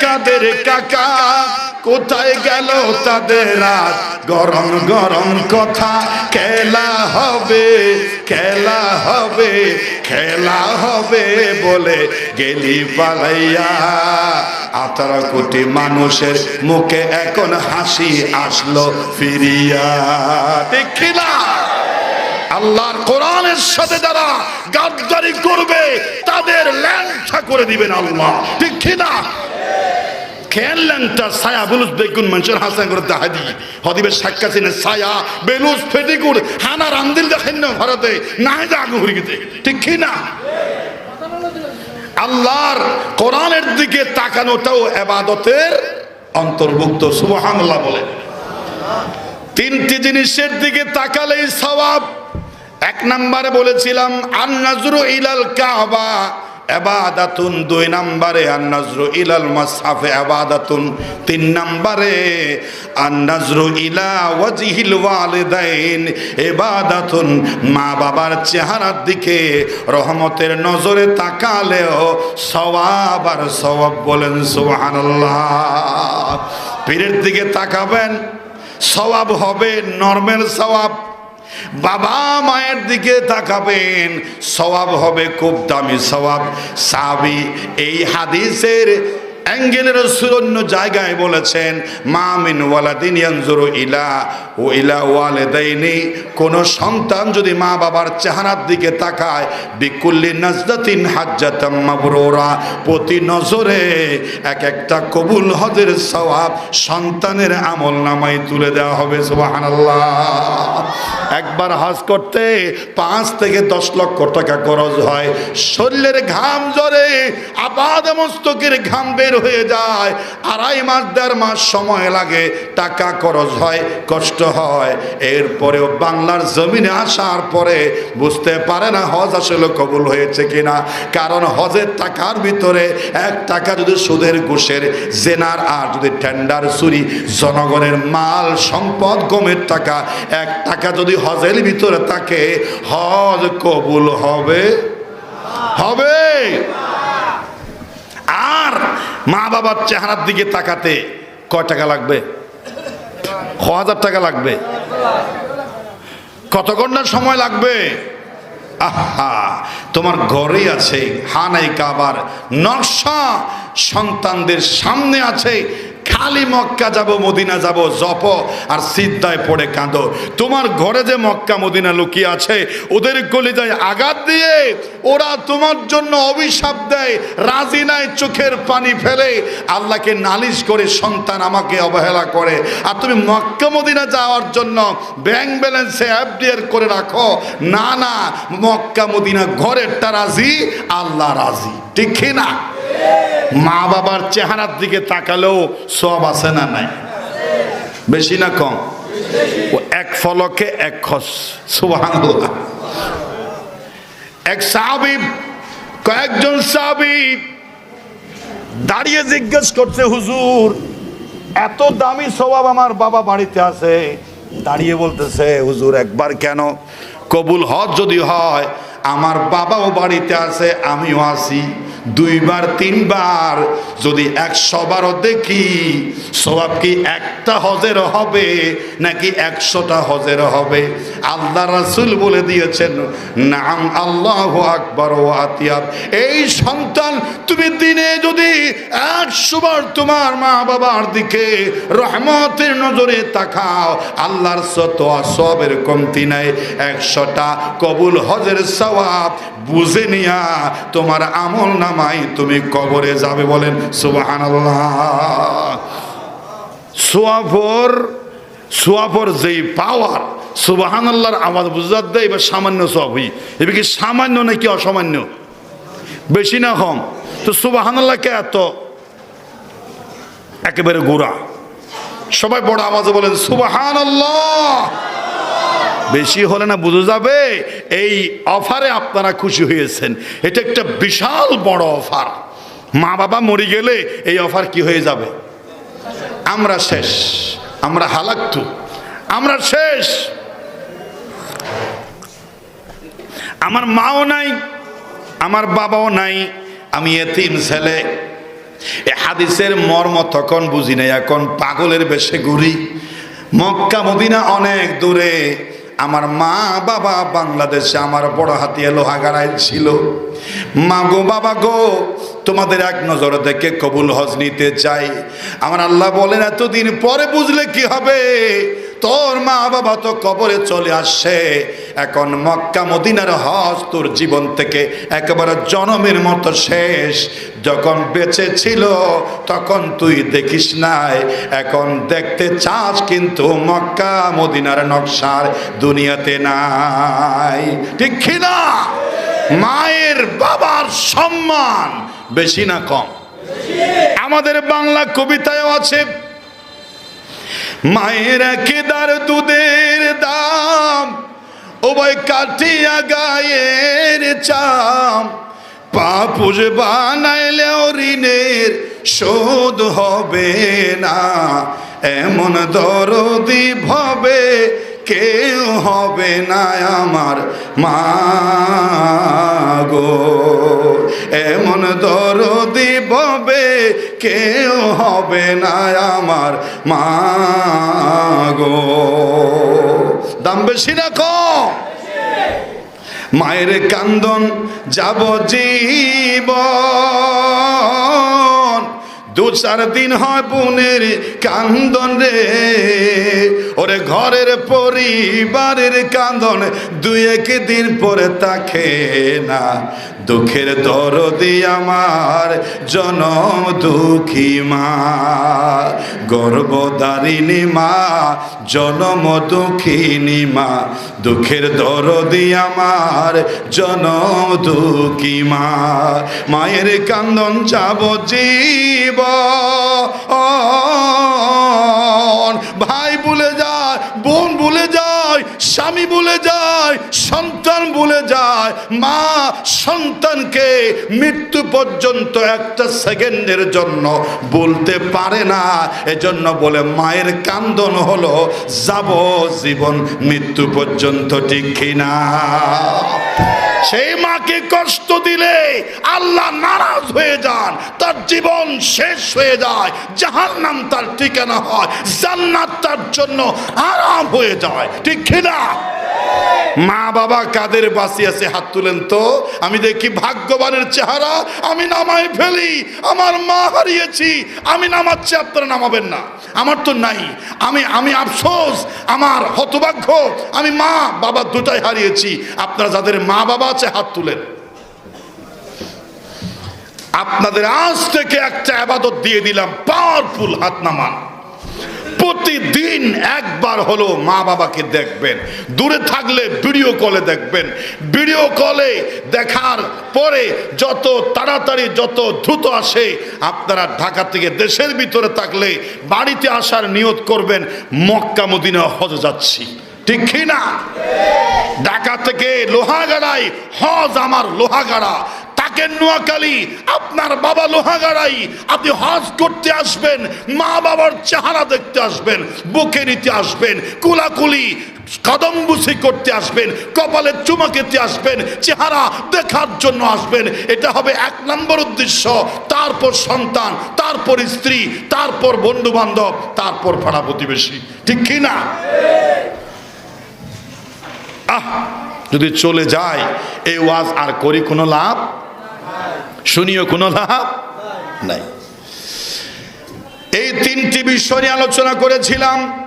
কাদের কাকা? কোথায় গেল তাদের গরম গরম কথা, খেলা হবে খেলা হবে খেলা হবে বলে গেলি পালাইয়া। আঠারো কোটি মানুষের মুখে এখন হাসি আসলো ফিরিয়া। দেখি না। আল্লাহর কোরআনের সাথে যারা গাদ্দারি করবে, তাদের ল্যাংটা করে দিবেন আল্লাহ। কি না। বেগুন হাসান বেলুস ভারতে। ঠিক না? আল্লাহর কোরআনের দিকে তাকানোটাও এবাদতের অন্তর্ভুক্ত, সুবহানাল্লাহ বলে। তিনটি জিনিসের দিকে তাকালেই সওয়াব। এক নম্বরে বলেছিলাম আন নাজরু ইলাল কাবা। এবাদাতুন দুই নম্বরে আন নাজরু ইলাল মাসহাফে এবাদাতুন তিন নম্বরে আন নাজরু ইলা ওয়াজহিল ওয়ালিদাইন এবাদাতুন মা বাবার চেহারার দিকে রহমতের নজরে তাকালেও সওয়াব আর সওয়াব বলেন সুবহানাল্লাহ। পীরের দিকে তাকাবেন, সওয়াব হবে নর্মাল সওয়াব। বাবা মায়ের দিকে তাকাবেন, সওয়াব হবে খুব দামি সওয়াব। সাবি এই হাদিসের অ্যাঙ্গেলের অন্য জায়গায় বলেছেন মামিন ওয়ালাদিন ইয়ানজুরু ইলা ও ইলা ওয়ালিদাইনি। কোন সন্তান যদি মা বাবার চেহারার দিকে তাকায়, বিকুল্লি নাজদাতিন হাজ্জাতাম প্রতি নজরে এক একটা কবুল হজের সওয়াব সন্তানের আমল নামায় তুলে দেওয়া হবে, সুবহানাল্লাহ। একবার হজ করতে পাঁচ থেকে দশ লক্ষ টাকা খরচ হয়। শরীরের ঘাম জ্বরে, আবাদ মস্তকের ঘাম বের হয়ে যায়। আড়াই মাস, দেড় মাস সময় লাগে, টাকা খরচ হয়, কষ্ট হয়। এরপরেও বাংলার জমিনে আসার পরে বুঝতে পারে না হজ আসলে কবুল হয়েছে কিনা। কারণ হজের টাকার ভিতরে এক টাকা যদি সুদের ঘুষের জেনার আর যদি টেন্ডার চুরি, জনগণের মাল, সম্পদ, গমের টাকা, এক টাকা যদি হজের ভিতরে থাকে হজ কবুল হবে? হবে। আর মা বাবার চেহারার দিকে তাকাতে কয় টাকা লাগবে? ক হাজার টাকা লাগবে? কত ঘণ্টা সময় লাগবে? আহা, তোমার ঘরে আছে হানাই কাবার নকশা, সন্তানদের সামনে আছে খালি মক্কা যাব, মদিনা যাব, জপ আর সিদ্ধায় পড়ে কাঁদো। তোমার ঘরে যে মক্কা, মদিনা লুকিয়ে আছে, ওদের কলিজায় আঘাত দিয়ে ওরা তোমার জন্য অভিশাপ দেয়, রাজি নাই, চোখের পানি ফেলে। আল্লাহকে নালিশ করে সন্তান আমাকে অবহেলা করে। আর তুমি মক্কা, মদিনা যাওয়ার জন্য ব্যাংক ব্যালেন্সে এফডিআর করে রাখো। না না, মক্কা, মদিনা ঘরেরটা রাজি, আল্লাহ রাজি। ঠিক না? মা বাবার চেহারার দিকে তাকালেও সব আছে না নাই? বেশি না কম? এক ফলকে এক খস। সুবহানাল্লাহ। এক সাহাবী, কয়েকজন সাহাবী দাঁড়িয়ে জিজ্ঞেস করছে, হুজুর, এত দামি স্বভাব আমার বাবা বাড়িতে আছে? দাঁড়িয়ে বলতেছে, হুজুর, একবার কেন? কবুল হজ যদি হয়, আমার বাবাও বাড়িতে আছে, আমিও আছি। দুইবার, তিনবার, যদি একশো বারও দেখি সবাব কি একটা হজের হবে নাকি একশোটা হজের হবে? আল্লাহ রাসুল বলে দিয়েছেন, নাম আল্লাহ আকবর ও আতিয়াব। এই সন্তান, তুমি দিনে যদি একশো বার তোমার মা বাবার দিকে রহমতের নজরে তাকাও, আল্লাহর সত সবের কমতি নাই। একশোটা কবুল হজের সওয়াব বুঝে নিয়া তোমার আমল নামাই তুমি কবরে যাবে বলেন সুবাহান সোয়াফর সোয়াফর যেই পাওয়ার সুবাহান আল্লাহর আওয়াজ বুঝাত দেয়, এবার সামান্য সব হই। এবার কি সামান্য নাকি অসামান্য? বেশি না কম? তো সুবাহান আল্লাহকে এত? একেবারে গোড়া। সবাই বড় আওয়াজে বলেন সুবাহান আল্লাহ বেশি হলে না বুঝে যাবে এই অফারে আপনারা খুশি হয়েছেন। এটা একটা বিশাল বড় অফার। মা বাবা মরে গেলে এই অফার কি হয়ে যাবে? আমরা শেষ। আমরা হালাক্তু। আমরা শেষ। আমার মাও নাই, আমার বাবাও নাই, আমি এতিম ছেলে। এ হাদিসের মর্ম তখন বুঝি নাই, এখন পাগলের বেশে ঘুরি। মক্কা, মদিনা অনেক দূরে। আমার মা বাবা বাংলাদেশে আমার বড় হাতিয়া লোহাগাড়ায় ছিল মা গো, বাবা গো, তোমাদের এক নজরে দেখে কবুল হজ নিতে চাই। আমার আল্লাহ বলেন, এতদিন পরে বুঝলে কি হবে? তোর মা বাবা তো কবরে চলে আসছে এখন মক্কা, মদিনার হজ তোর জীবন থেকে একেবারে জনমের মতো শেষ। যখন বেঁচে ছিল, তখন তুই দেখিস নাই। এখন দেখতে চাস কিন্তু মক্কা, মদিনার নকশার দুনিয়াতে নাই। ঠিক না? মায়ের বাবার সম্মান বেশি না কম। আমাদের বাংলা কবিতায়ও আছে মায়ের কেদার দুধের দাম ওবাই কাটিয়া গায়ের চাম। পাপুজ বানাইলেও ঋণের শোধ হবে না, এমন দরদি ভবে কেউ হবে না আমার মা গো। এমন দরদি ভবে কেউ হবে না আমার মা গো। দাম বেশি কম মায়ের কান্দন যাব জীবন দু চার দিন হয় বোনের কান্দন রে। ওরে ঘরের পরিবারের কান্দন দুই এক দিন পরে তাকে না দুঃখের দরদি আমার, জনম দুঃখী মা। গর্বদারিণী মা, জনম দুঃখিনী মা। দুঃখের দরদি আমার, জনম দুঃখী মা। মায়ের কান্দন যাব জীব ভাই ভুলে যায়, বোন ভুলে যায়, স্বামী ভুলে যায় মা সন্তানকে মৃত্যু পর্যন্ত একটা সেকেন্ডের জন্য বলতে পারে না। এজন্য বলে মায়ের কান্দন হলো যাব জীবন মৃত্যু পর্যন্ত ঠিক কিনা? সেই মাকে কষ্ট দিলে আল্লাহ নারাজ হয়ে যান, তার জীবন শেষ হয়ে যায় জাহান নাম তার ঠিকানা হয়, জান্নাত তার জন্য আরাম হয়ে যায়, ঠিক কিনা মা বাবা কাদের বাসি আছে, হাত তুলেন তো। আমি দেখি ভাগ্যবানের চেহারা, আমি নামাই ফেলি, আমার মা হারিয়েছি, আমি নামাচ্ছি, আপনারা নামাবেন না। আমার তো নাই, আমি আমি আফসোস, আমার হতভাগ্য, আমি মা বাবা দুটাই হারিয়েছি। আপনারা যাদের মা বাবা আছে হাত তুলেন। আপনাদের আজ থেকে একটা আবাদত দিয়ে দিলাম, পাওয়ারফুল হাত নামান। প্রতিদিন একবার হলো মা বাবাকে দেখবেন, দূরে থাকলে ভিডিও কলে দেখবেন। ভিডিও কলে দেখার পরে যত তাড়াতাড়ি, যত দ্রুত আসে, আপনারা ঢাকা থেকে দেশের ভিতরে থাকলে বাড়িতে আসার নিয়ত করবেন, মক্কা মদিনা হজ যাচ্ছি। ঠিক কি না? ঢাকা থেকে লোহাগাড়াই হজ আমার লোহাগাড়া থাকেন নোয়াখালী, আপনার বাবা লোহাগাড়াই আপনি হজ করতে আসবেন, মা বাবার চেহারা দেখতে আসবেন, বুকে নিতে আসবেন, কুলাকুলি, কদম্বুসি করতে আসবেন, কপালে চুমা খেতে আসবেন, চেহারা দেখার জন্য আসবেন। এটা হবে এক নম্বর উদ্দেশ্য। তারপর সন্তান, তারপর স্ত্রী, তারপর বন্ধু বান্ধব তারপর পাড়া প্রতিবেশী। ঠিক কি না? আহ, যদি চলে যায়, এই ওয়াজ আর করি কোনো লাভ? শুনিও কোনো লাভ? নাই। এই তিনটি বিষয় নিয়ে আলোচনা করেছিলাম।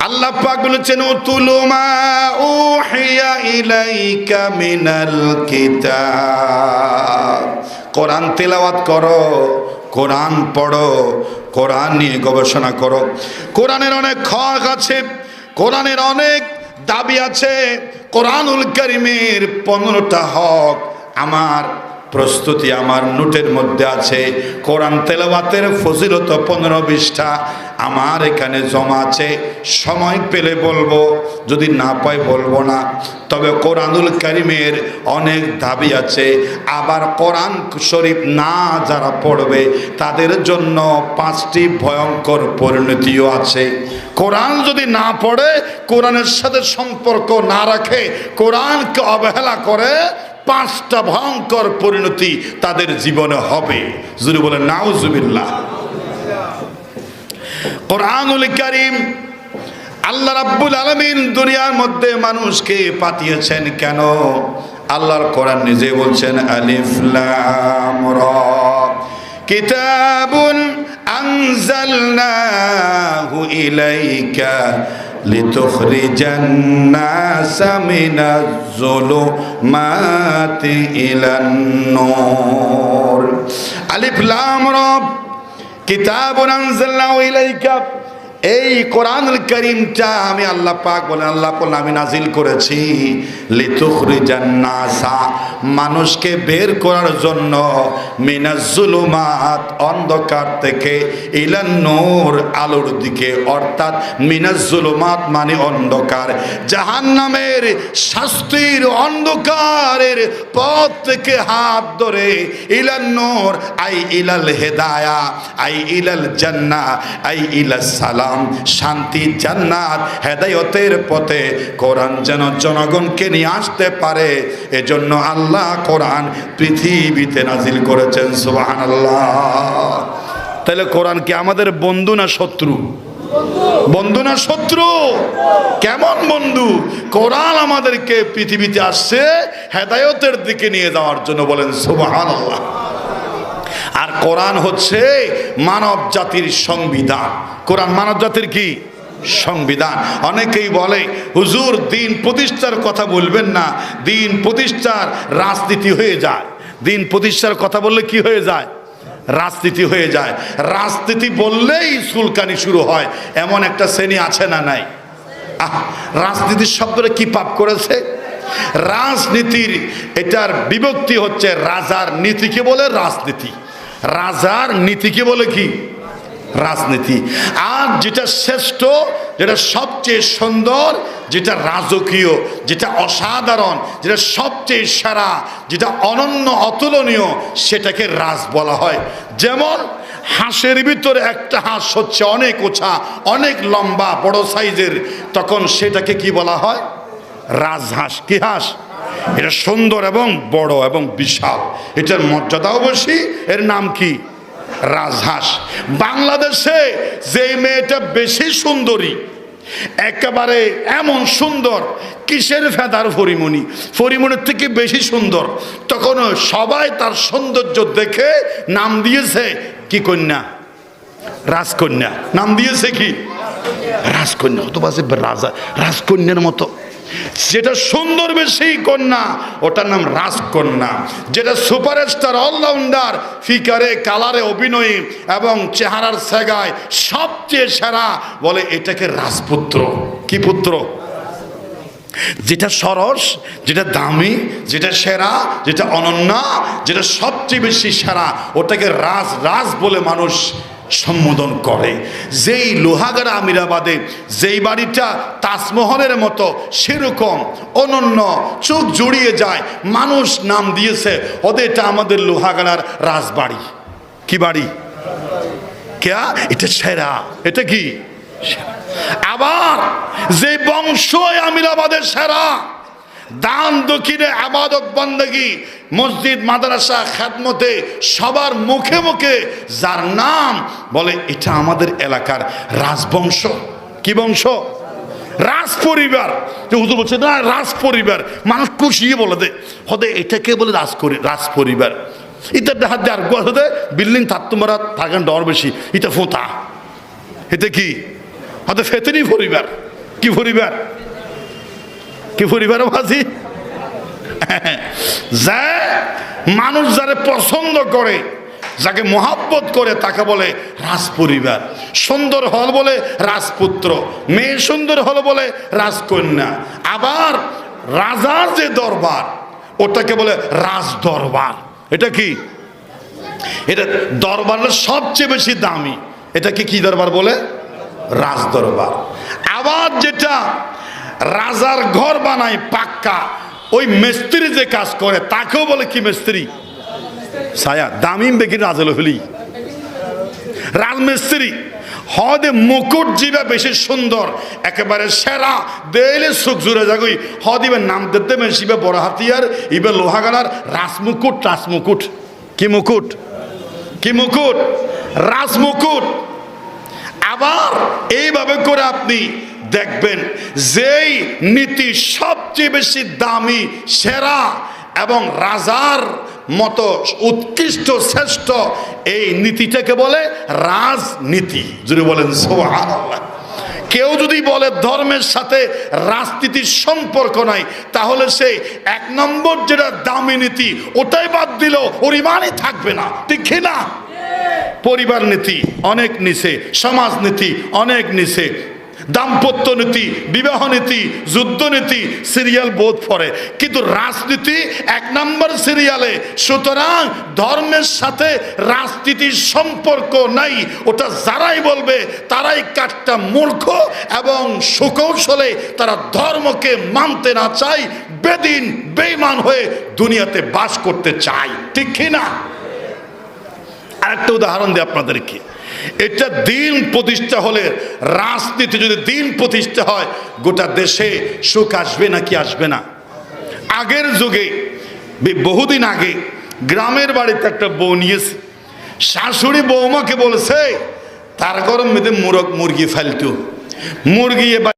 আল্লাহ পাক বলেছেন, উতুলু মা উহিয়া ইলাইকা মিনাল কিতাব। কোরআন তেলাওয়াত করো, কোরআন পড়ো, কোরআন নিয়ে গবেষণা করো। কোরআনের অনেক খক আছে, কোরআনের অনেক দাবি আছে, কোরআনুল করিমের পনেরোটা হক আমার, প্রস্তুতি আমার নোটের মধ্যে আছে। কোরআন তেলাওয়াতের ফজিলত পনেরো বিশটা আমার এখানে জমা আছে। সময় পেলে বলব, যদি না পাই বলব না। তবে কোরআনুল করিমের অনেক দাবি আছে। আবার কোরআন শরীফ না যারা পড়বে, তাদের জন্য পাঁচটি ভয়ঙ্কর পরিণতিও আছে। কোরআন যদি না পড়ে, কোরআনের সাথে সম্পর্ক না রাখে, কোরআনকে অবহেলা করে, পাঁচটা ভয়ঙ্কর পরিণতি তাদের জীবনে হবে। যদি বলে নাউজুবিল্লাহ। কোরআনুল করিম আল্লাহ রাব্বুল আলমিন দুনিয়ার মধ্যে মানুষকে পাঠিয়েছেন কেন? আল্লাহর কোরআন নিজে বলছেন, আলিফ লাম রা। কিতাবুন আনজালনাহু إليك لتخرج الناس من الظلمات إلى النور ألف لام رب كتاب أنزلناه ইলাইকা এই কোরআন করিমটা আমি আল্লাহ পাক বলেন, আল্লাহ বলেন, আমি নাজিল করেছি। লিতুখরিজান নাসা মানুষকে বের করার জন্য মিনাজ্জুলুমাত অন্ধকার থেকে ইলান নূর, আলোর দিকে, অর্থাৎ মিনাজ্জুলুমাত মানে অন্ধকার। জাহান্নামের শাস্তির অন্ধকারের পথ থেকে হাত ধরে ইলান নূর, আই ইলাল হেদায়া, আই ইলাল জান্নাহ, আই ইলাস সালাম। শান্তি, জান্নাত, হেদায়তের পথে কোরআন যেন জনগণকে নিয়ে আসতে পারে। এজন্য আল্লাহ কোরআন পৃথিবীতে নাজিল করেছেন, সুবহানাল্লাহ। তাহলে কোরআন কি আমাদের বন্ধু না শত্রু? বন্ধু না শত্রু? কেমন বন্ধু? কোরআন আমাদেরকে পৃথিবীতে আসছে, হেদায়তের দিকে নিয়ে যাওয়ার জন্য বলেন, সুবহানাল্লাহ। আর কোরআন হচ্ছে মানব জাতির সংবিধান। কোরআন মানব জাতির কি? সংবিধান। অনেকেই বলে, হুজুর, দিন প্রতিষ্ঠার কথা বলবেন না। দিন প্রতিষ্ঠার রাজনীতি হয়ে যায়। দিন প্রতিষ্ঠার কথা বললে কি হয়ে যায়? রাজনীতি হয়ে যায়। রাজনীতি বললেই সুলকানি শুরু হয়। এমন একটা শ্রেণি আছে না নাই? রাজনীতির শব্দটা কি পাপ করেছে? রাজনীতির, এটার বিভক্তি হচ্ছে রাজার নীতিকে বলে রাজনীতি। রাজার নীতিকে বলে কি? রাজনীতি। আর যেটা শ্রেষ্ঠ, যেটা সবচেয়ে সুন্দর, যেটা রাজকীয়, যেটা অসাধারণ, যেটা সবচেয়ে সেরা, যেটা অনন্য অতুলনীয়, সেটাকে রাজ বলা হয়। যেমন হাঁসের ভিতরে একটা হাঁস হচ্ছে অনেক ওছা, অনেক লম্বা, বড় সাইজের, তখন সেটাকে কি বলা হয়? রাজহাঁস। কি হাঁস? এটা সুন্দর এবং বড় এবং বিশাল। এটার মর্যাদাও বেশি, এর নাম কি? রাজহাঁস। বাংলাদেশে যে মেয়েটা বেশি সুন্দরী, একেবারে এমন সুন্দর, কিসের ফেদার ফরিমণি ফরিমণির থেকে বেশি সুন্দর। তখন সবাই তার সৌন্দর্য দেখে নাম দিয়েছে কি কন্যা? রাজকন্যা। নাম দিয়েছে কি? রাজকন্যা, অথবা রাজা, রাজকন্যার মতো। যেটা সুন্দর বেশি কন্যা, ওটার নাম রাজকন্যা। যেটা সুপারস্টার, অলরাউন্ডার, ফিকারে, কালারে অভিনয়ী এবং চেহারার সেগায় সবচেয়ে সেরা বলে এটাকে রাজপুত্র। কি পুত্র? যেটা সরস, যেটা দামি, যেটা সেরা, যেটা অনন্যা, যেটা সবচেয়ে বেশি সেরা, ওটাকে রাজ রাজ বলে মানুষ সম্বোধন করে। যেই লোহাগাড়া আমিরাবাদে, যেই বাড়িটা তাজমহলের মতো সেরকম অনন্য চোখ জড়িয়ে যায়, মানুষ নাম দিয়েছে, ওদের এটা আমাদের লোহাগাড়ার রাজবাড়ি। কি বাড়ি? কেয়া এটা সেরা। এটা কি? আবার যে বংশ আমিরাবাদের সেরা। দান দক্ষিণে আবাদত বন্দগি, মসজিদ, মাদ্রাসা খ্যাতমতে সবার মুখে মুখে যার নাম বলে, এটা আমাদের এলাকার রাজবংশ। কি বংশ? রাজ পরিবার হুজুর বলছে, না রাজ পরিবার মানুষ খুশিয়ে বলে দে। হদে, এটাকে বলে রাজ রাজ পরিবার এটা দেখা গোয়া হতে বিল্ডিং থাকতো মারা থাকেন ডর বেশি। এটা ফোঁতা। এটা কি? হয়তো ফেতেনি পরিবার। কি পরিবার? কি পরিবার বাজি যা মানুষ যারে পছন্দ করে, যাকে মহাব্বত করে, তাকে বলে রাজ পরিবার সুন্দর হল বলে রাজপুত্র, মেয়ে সুন্দর হল বলে রাজকন্যা। আবার রাজার যে দরবার, ওটাকে বলে রাজ দরবার এটা কি? এটা দরবারের সবচেয়ে বেশি দামি। এটাকে কি দরবার বলে? রাজ দরবার আবার যেটা রাজার ঘর বানায় পাক্কা। ওই মিস্ত্রি যে কাজ করে, তাকেও বলে কি মিস্ত্রি? ছায়া দামিম বেগির রাজল হলি রাজমিস্ত্রি, হদে মুকুট জিবা বেশি সুন্দর, একেবারে সেরা দেলে সুখ জুড়ে যাগুই হদ ইবে নাম দিতে শিবে বড় হাতিয়ার, ইবে লোহাগালার রাসমুকুট রাসমুকুট কি মুকুট? কি মুকুট? রাজমুকুট। আবার এইভাবে করে আপনি দেখবেন যেই নীতি সবচেয়ে বেশি দামি, সেরা এবং রাজার মতো উৎকৃষ্ট, শ্রেষ্ঠ, এই নীতিটাকে বলে রাজনীতি। যদি বলেন কেউ যদি বলে ধর্মের সাথে রাজনীতির সম্পর্ক নাই, তাহলে সে এক নম্বর যেটা দামি নীতি, ওটাই বাদ দিল ওর ইমানই থাকবে না। ঠিক না? পরিবার নীতি অনেক নিচে, সমাজ নীতি অনেক নিচে দাম্পত্য নীতি, বিবাহ নীতি, যুদ্ধ নীতি সিরিয়াল বোধ পড়ে কিন্তু রাজনীতি এক নম্বর সিরিয়ালে সুতরাং ধর্মের সাথে রাজনীতির সম্পর্ক নাই। ওটা যারাই বলবে, তারাই কাঠটা মূর্খ এবং সুকৌশলে তারা ধর্মকে মানতে না চায়, বেদিন বেইমান হয়ে দুনিয়াতে বাস করতে চায়। ঠিক কি না? আরেকটা উদাহরণ দিই আপনাদেরকে। এটা দিন প্রতিষ্ঠা হলে, রাজনীতি যদি দিন প্রতিষ্ঠা হয়, গোটা দেশে সুখ আসবে না কি আসবে না? আগের যুগে বহুদিন আগে গ্রামের বাড়িতে একটা বউ নিয়েছে। শাশুড়ি বৌমাকে বলেছে, তার গরম মেয়েদের মুরগ মুরগি ফালতু। মুরগি এবার